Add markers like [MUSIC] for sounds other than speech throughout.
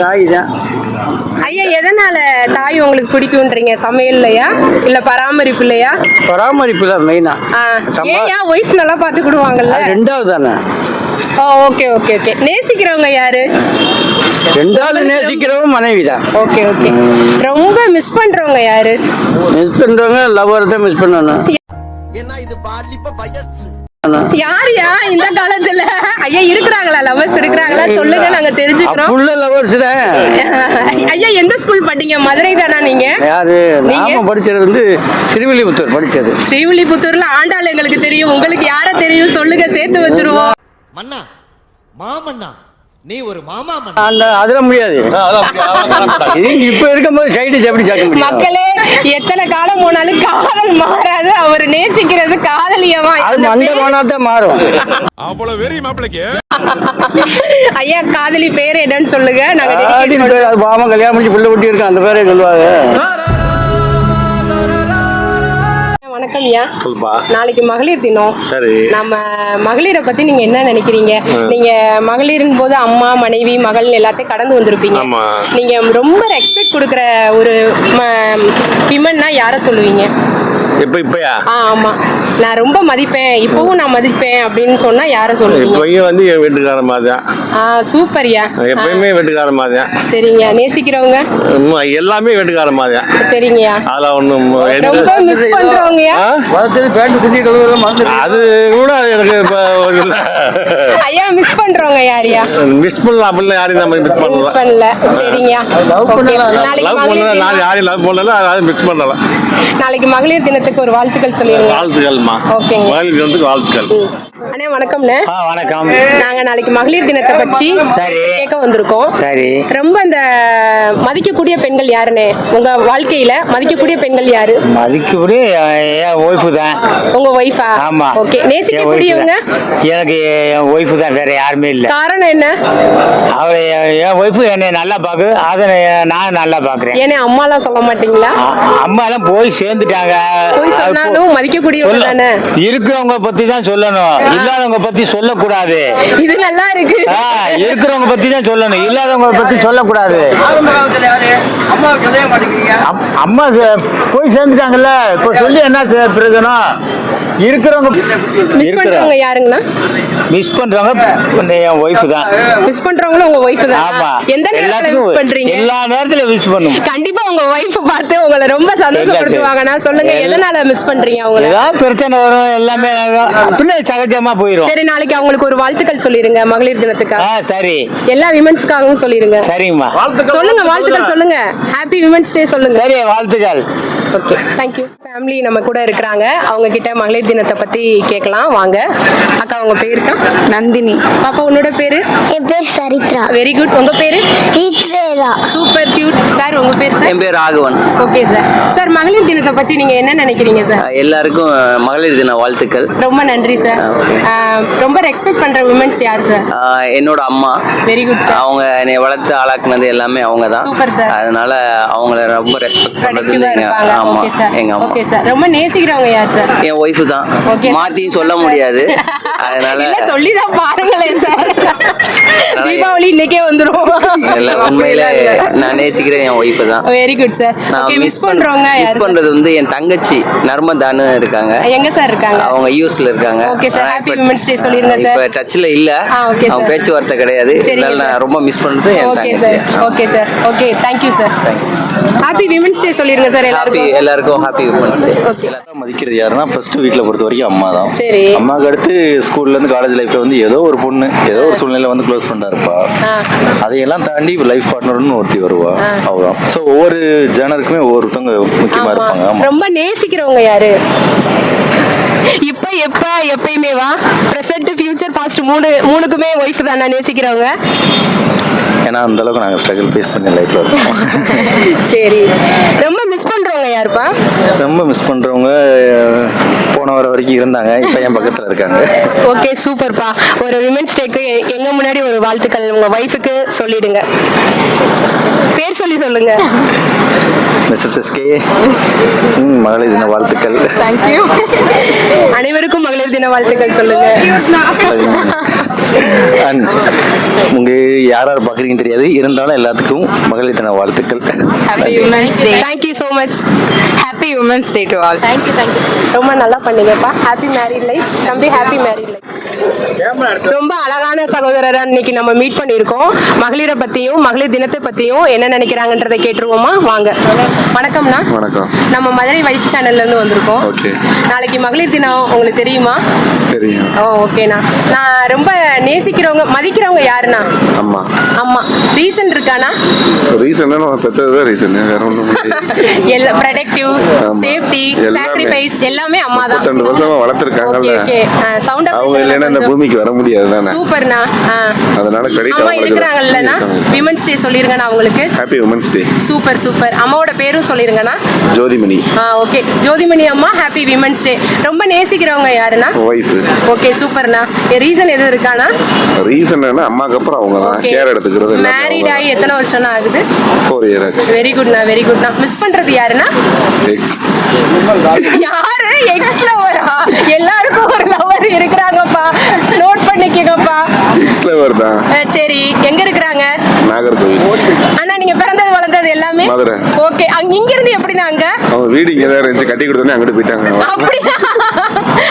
தாய் தான். ஐயா எதனால தாய் உங்களுக்கு பிடிக்கும்ன்றீங்க? சமையல்லையா? இல்ல பராமரிப்புலையா? பராமரிப்பு தான் மெயினா ஏன்யா ஒய்ஃப் நல்லா பாத்துக்கிடுவாங்கல்ல ரெண்டாவது தானே. ஓ ஓகே ஓகே ஓகே நேசிக்கிறவங்க யாரு? ரெண்டாவது நேசிக்கிறவங்க மனைவி தான். ஓகே ஓகே ரொம்ப மிஸ் பண்றவங்க யாரு? மிஸ் பண்றவங்க லவ்வர் தான் மிஸ் பண்ணணும். ஏன்னா இது பாலிப்ப வயசு. யாருயா இந்த காலத்துல? ஐயா இருக்கிறாங்களா? லவர்ஸ் இருக்கிறாங்களா? சொல்லுங்க நாங்க தெரிஞ்சுக்கிறோம். ஃபுல்ல லவ்வர்ஸ் தான்? ஐயா எந்த ஸ்கூல் படிங்க? மதுரை தானா நீங்க? யாரு? நீங்க? நாம படிச்சது வந்து திருவில்லிபுத்தூர் படிச்சது. ஸ்ரீவில்லிபுத்தூர்ல ஆண்டாள் எங்களுக்கு தெரியும். உங்களுக்கு யார தெரியும்? சொல்லுங்க சேர்த்து வச்சிருவோம். மன்னா மாமன்னா நீ ஒரு மாமா அந்த அதுல முடியாது. [LAUGHS] இப்ப இருக்கும்போது சைடு எப்படி சேர்க்க முடியும்? மக்களே எத்தனை காலம் போனாலும் காதல் மாறாது. அவர் நேசிக்கிறது காதலியவா அது அந்த மானாத்தான் மாறும். அவ்வளவு வெறி மாப்பிளைக்கு. ஐயா காதலி பேர் என்னன்னு சொல்லுங்க. நாங்க அது பாவம் கல்யாணம் முடிச்சு புள்ள குட்டி இருக்கான் அந்த பேரே சொல்லுவாங்க வணக்கம் சொல்லுப்பா. நாளைக்கு மகளிர் தினம். சரி. நம்ம மகளிரை பத்தி நீங்க என்ன நினைக்கிறீங்க? நீங்க மகளிரின் போது அம்மா மனைவி மகள் எல்லாத்தையும் கடந்து வந்திருப்பீங்க. நீங்க ரொம்ப ரெஸ்பெக்ட் கொடுக்குற ஒரு விமன்னா யார சொல்லுவீங்க? இப்ப இப்பயா? ஆமா. நான் ரொம்ப மதிப்பேன். இப்பவும் நான் மதிப்பேன் அப்படின்னு சொன்னா யார சொல்லுவீங்க? வந்து என் வீட்டுக்கார மாதிரி தான் சூப்பர்யா. எப்பயுமே வீட்டுக்கார மாதிரி தான் சரிங்க. நேசிக்கிறவங்க? எல்லாமே வீட்டுக்கார மாதிரி தான் சரிங்கய்யா. அதெல்லாம் ஒன்றும் ரொம்ப மிஸ் பண்றவங்கயா அது கூட எனக்கு ஐயா மிஸ் பண்றவங்க யாரையா மிஸ் பண்ணலாம் அப்படிலாம் யாரையும் நம்ம மிஸ் மிஸ் பண்ணல பண்ணல. சரிங்கய்யா. love Okay. பண்ணலாம். நாளைக்கு லவ் பண்ணல நான். யாரையும் லவ் பண்ணல யாரையும் மிஸ் பண்ணல. நாளைக்கு மகளிர் தினத்துக்கு ஒரு வாழ்த்துக்கள் சொல்லிருங்க. வாழ்த்துக்கள்மா. ஓகேங்க. மகளிர் வந்து வாழ்த்துக்கள். அண்ணே வணக்கம்ண்ணே. வணக்கம். நாங்க நாளைக்கு மகளிர் தினத்தை பற்றி. கேட்க வந்திருக்கோம். சரி. ரொம்ப இந்த மதிக்கக்கூடிய பெண்கள் யாருண்ணே உங்க வாழ்க்கையில மதிக்கக்கூடிய பெண்கள் யாரு? மதிக்கபடி என் ஒய்ஃபு தான். உங்க ஒய்ஃபா ஆமா. ஓகே நேசிக்கக்கூடியவங்க. எனக்கு என் ஒய்ஃபு தான் வேற யாருமே இல்லை. காரணம் என்ன? அவ என் ஒய்ஃபு என்னை நல்லா பார்க்கு அதை நான் நல்லா பார்க்குறேன் ஏன்னா அம்மாலாம் சொல்ல மாட்டீங்களா? அம்மா எல்லாம் போய் சேர்ந்துட்டாங்க. போய் சொன்னாலும் மதிக்கக்கூடியவங்க தானே? இருக்கிறவங்க பத்தி தான் சொல்லணும். இல்லாதவங்க பத்தி சொல்லக்கூடாது. இது நல்லா இருக்கு. இருக்கிறவங்க பத்தி தான் சொல்லணும் இல்லாதவங்க பத்தி சொல்லக்கூடாது அம்மா போய் சேர்ந்துட்டாங்கல்ல இப்போ சொல்லி என்ன பிரயோஜனம் இருக்கிறவங்க மிஸ் பண்றவங்க யாருங்கண்ணா? மிஸ் பண்றவங்க என் ஒய்ஃப் தான். மிஸ் பண்றவங்களும் உங்க ஒய்ஃப் தான். ஆமா. எந்த நேரத்துல மிஸ் பண்றீங்க? எல்லா நேரத்துல மிஸ் பண்ணும். கண்டிப்பா உங்க ஒய்ஃப் பார்த்து உங்களை ரொம்ப சந்தோஷப்படுத்துவாங்கன்னா சொல்லுங்க எதனால மிஸ் பண்றீங்க அவங்கள? ஏதாவது பிரச்சனை வரும் எல்லாமே பின்ன சகஜமா போயிரும். சரி நாளைக்கு அவங்களுக்கு ஒரு வாழ்த்துக்கள் சொல்லிருங்க மகளிர் தினத்துக்காக ஆ சரி. எல்லா விமன்ஸ்க்காகவும் சொல்லிருங்க சரிங்கம்மா சொல்லுங்க வாழ்த்துக்கள் சொல்லுங்க. ஹாப்பி விமன்ஸ் டே சொல்லுங்க. சரி வாழ்த்துக்கள். ஓகே தேங்க்யூ ஃபேமிலி நம்ம கூட இருக்கிறாங்க. அவங்க கிட்ட மகளிர் தினத்தை பத்தி கேட்கலாம். வாங்க. அக்கா உங்க பேருக்கா நந்தினி. பாப்பா உன்னோட பேரு? என் பேர் சரித்ரா. வெரி குட் உங்க பேரு? ஈஸ்வேரா சூப்பர் கியூட் சார் உங்க பேர் சார் என் பேர் ராகவன். ஓகே சார் சார் மகளிர் தினத்தை பத்தி நீங்க என்ன நினைக்கிறீங்க சார் எல்லாருக்கும் மகளிர் தின வாழ்த்துக்கள். ரொம்ப நன்றி சார் ரொம்ப ரெஸ்பெக்ட் பண்ற விமன்ஸ் யார் சார் என்னோட அம்மா. வெரி குட் சார் அவங்க என்னை வளர்த்து ஆளாக்குனது எல்லாமே அவங்க தான் Super, sir. அதனால அவங்கள ரொம்ப ரெஸ்பெக்ட் பண்றது ஆமா சார் எங்க அம்மா. ஓகே சார் ரொம்ப நேசிக்கிறவங்க யார் சார் என் ஒய்ஃபு தான். Sir. மாத்தியும் சொல்ல முடியாது. அதனால சொல்லிதான் பாருங்களேன் சார் தீபாவளி இன்னைக்கே வந்துரும். உண்மையில நான் நேசிக்கிறேன் என் ஒய்ஃபு தான். வெரி குட் சார் நான் ஓகே மிஸ் பண்றவங்க மிஸ் பண்றது வந்து என் தங்கச்சி நர்மதான்னு இருக்காங்க. எங்க சார் இருக்காங்க? அவங்க யூஎஸ்ல இருக்காங்க. ஆனா Happy இப்ப- Women's Day சொல்லிருங்க, sir. இப்ப டச்ல இல்ல. அவங்க. பேச்சுவார்த்தை கிடையாது. அதனால. நான் ரொம்ப மிஸ் பண்றது என் ஓகே தங்கச்சி sir okay sir okay thank you sir happy women's day சொல்லிருங்க சார் ஹாப்பி எல்லாருக்கும். எல்லாருக்கும் ஹாப்பி உமன்ஸ் டே ஓகே மதிக்கிறது யாருன்னா ஃபர்ஸ்ட் வீட்டில் பொறுத்த வரைக்கும் அம்மா தான். சரி. அம்மாவுக்கு அடுத்து ஸ்கூல்ல இருந்து காலேஜ் லைஃப்ல வந்து ஏதோ ஒரு பொண்ணு ஏதோ ஒரு சூழ்நிலை வந்து க்ளோஸ் ஃப்ரெண்டா இருப்பா. அதையெல்லாம் தாண்டி லைஃப் பார்ட்னர்னு ஒருத்தி வருவா. அவ்வளோதான் ஸோ ஒவ்வொரு ஜேனருக்குமே ஒவ்வொருத்தவங்க முக்கியமா இருப்பாங்க. ஆமா. ரொம்ப நேசிக்கிறவங்க யாரு? இப்ப எப்ப எப்பயுமே வா. பிரசன்ட் ஃபியூச்சர் பாஸ்ட் மூணு மூணுக்குமே ஒய்ஃப் தானே நேசிக்கிறவங்க? ஏன்னா அந்த அளவுக்கு நாங்கள் ஸ்ட்ரகிள் ஃபேஸ் பண்ணி லைஃப்ல இருக்கோம். [LAUGHS] சரி. ரொம்ப மிஸ் பண்றவங்க யாருப்பா? ரொம்ப மிஸ் பண்றவங்க போன வர வரைக்கும் இருந்தாங்க இப்போ என் பக்கத்துல இருக்காங்க. [LAUGHS] ஓகே சூப்பர்ப்பா ஒரு விமன்ஸ் டேக்கு எங்க முன்னாடி ஒரு வாழ்த்துக்கள் உங்க ஒய்ஃபுக்கு சொல்லிடுங்க. பேர் சொல்லி சொல்லுங்க. மிஸ்ஸஸ் எஸ்கே மகளிர் தின வாழ்த்துக்கள். தேங்க்யூ அனைவருக்கும் மகளிர் தின வாழ்த்துக்கள் சொல்லுங்க. [LAUGHS] உங்க யார் யார் பார்க்குறீங்கன்னு தெரியாது. இருந்தாலும் எல்லாத்துக்கும் மகளிர் தின வாழ்த்துக்கள் day thank you so much happy women's day to all thank you thank you ரொம்ப நல்லா பண்ணீங்கப்பா. ஹாப்பி மேரிட் லைஃப் தம்பி ஹாப்பி மேரிட் லைஃப் ரொம்ப அழகான சகோதரரை இன்னைக்கு நம்ம மீட் பண்ணியிருக்கோம். மகளிரை பத்தியும் மகளிர் தினத்தை பத்தியும் என்ன நினைக்கிறாங்கன்றதை கேட்டுருவோமா? வாங்க. வணக்கம்ண்ணா. வணக்கம். நம்ம மதுரை வைப் சேனல்ல இருந்து வந்திருக்கோம். ஓகே. நாளைக்கு மகளிர் தினம் உங்களுக்கு தெரியுமா? தெரியும். ஓ ஓகேண்ணா. நான் ரொம்ப நேசிக்கிறவங்க மதிக்கிறவங்க யாருண்ணா ஆமா அம்மா. ரீசன் இருக்காண்ணா ரீசன் பெற்றதுதான் ரீசன் வேற ஒன்றும் [LAUGHS] எல்லா ப்ரொடக்டிவ். சேஃப்டி. சாக்ரிஃபைஸ் எல்லாமே. அம்மா தான் முப்பத்திரெண்டு வருஷமா வளர்த்துருக்காங்கல்ல. சவுண்ட் அவங்க இல்லைன்னா இந்த பூமிக்கு வர முடியாது தானே? சூப்பர்ண்ணா. அதனால கிரெடிட் அம்மா இருக்கிறாங்கல்லண்ணா விமன்ஸ் டே சொல்லிருங்கண்ணா அவங்களுக்கு. Happy women's day super super அம்மாவோட பேரும் சொல்லிருங்கண்ணா. ஜோதிமணி. ஆ ஓகே ஜோதிமணி அம்மா ஹாப்பி விமன்ஸ் டே ரொம்ப நேசிக்கிறவங்க யாருண்ணா? ஒய்ஃப் ஓகே சூப்பர்ண்ணா ரீசன் எதுவும் இருக்காண்ணா? ரீசன் என்ன அம்மாக்கு அப்புறம் அவங்க தான் கேர் எடுத்துக்கிறது மேரிட் ஆகி எத்தனை வருஷம்னா ஆகுது? ஃபோர் இயர் ஆச்சு வெரி குட்ண்ணா வெரி குட்ண்ணா மிஸ் பண்றது யாருண்ணா? எக்ஸ் யாரு [LAUGHS] எக்ஸ் லவரா எல்லாருக்கும் ஒரு லவர் இருக்கிறாங்கப்பா. நோட் பண்ணிக்கங்கப்பா. எக்ஸ் லவர் தான் சரி. எங்க இருக்கிறாங்க? நாகர்கோவில். அண்ணா நீங்க பிறந்தது வளர்ந்தது எல்லாமே? மதுரை. ஓகே அங்க இங்க இருந்து எப்படிண்ணா அங்க? அவங்க வீடு இங்கே தான் இருந்துச்சு. கட்டி கொடுத்தோன்னே அங்கிட்டு போயிட்டாங்க. அப்படியா?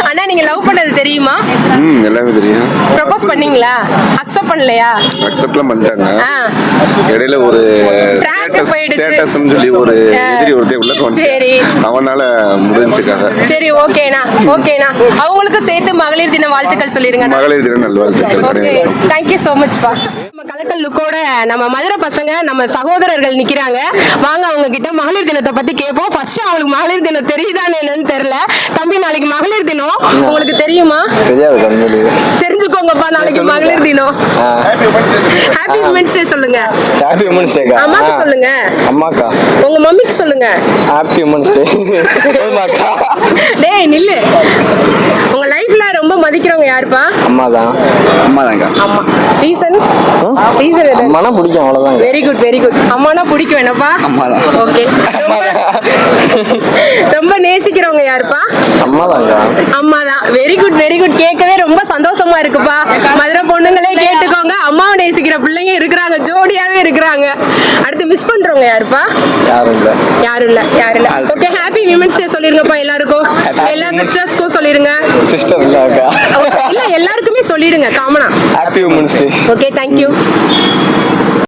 அண்ணா நீங்க லவ் பண்ணது தெரியுமா? ம் எல்லாமே தெரியும். ப்ரப்போஸ் பண்ணீங்களா? அக்செப்ட் பண்ணலையா? அக்செப்ட்லாம் பண்ணிட்டாங்க. இடையில ஒரு ஸ்டேட்டஸ். ஸ்டேட்டஸ்னு சொல்லி ஒரு. எதிரி ஒருத்தர் உள்ள சரி. வந்து அவனால முடிஞ்சு கதை சரி ஓகேண்ணா ஓகேண்ணா. அவங்களுக்கு சேர்த்து மகளிர் தின வாழ்த்துக்கள் சொல்லிருங்கண்ணா மகளிர் தின நல்வாழ்த்துக்கள். ஓகே தேங்க்யூ ஸோ மச்ப்பா நம்ம கலக்கல் லுக்கோட நம்ம மதுரை பசங்க நம்ம சகோதரர்கள் நிக்கிறாங்க. வாங்க அவங்க கிட்ட மகளிர் தினத்தை பத்தி கேட்போம். ஃபர்ஸ்ட் அவங்களுக்கு மகளிர் தினம் தெரியுதான்னு என்னன்னு தெரியல. தம்பி நாளைக்கு மகளிர் தினம். உங்களுக்கு தெரியுமா? தெரியாது கண்மொழி. தெரிஞ்சுக்கோங்கப்பா நாளைக்கு மகளிர் தினம். ஹாப்பி உமன்ஸ் டே சொல்லுங்க. ஹாப்பி உமன்ஸ் டேக்கா அம்மாக்கு சொல்லுங்க. அம்மாக்கா? உங்க மம்மிக்கு சொல்லுங்க. ஹாப்பி உமன்ஸ் டே டேய் நில்லு. உங்க லைஃப்ல ரொம்ப மதிக்கிறவங்க யாருப்பா? அம்மா தான் அம்மா. தான்க்கா அம்மா ரீசன் ரீசன் எது? அம்மானா பிடிக்கும் அவ்வளோதாங்க வெரி குட் வெரி குட் அம்மானா பிடிக்கும் வேணப்பா அம்மா தான். ஓகே ரொம்ப நேசிக்கிறவங்க யாருப்பா? அம்மா தான்க்கா அம்மா தான் வெரி குட் வெரி குட் கேட்கவே ரொம்ப சந்தோஷமா இருக்குப்பா மதுரை பொண்ணுங்களே கேட்டுக்கோங்க. அம்மாவை நேசிக்கிற பிள்ளைங்க இருக்கிறாங்க. ஜோடியாவே இருக்கிறாங்க. அடுத்து மிஸ் பண்றவங்க யாருப்பா? யாரும் இல்லை. யாரும் இல்ல. யாரும் இல்ல. ஓகே ஹாப்பி விமன்ஸ் டே சொல்லிருங்கப்பா எல்லாருக்கும். எல்லா சிஸ்டர்ஸ்க்கும் சொல்லிருங்க. சிஸ்டர் இல்லை இல்ல எல்லாருக்குமே சொல்லிடுங்க காமனா happy women's day okay thank you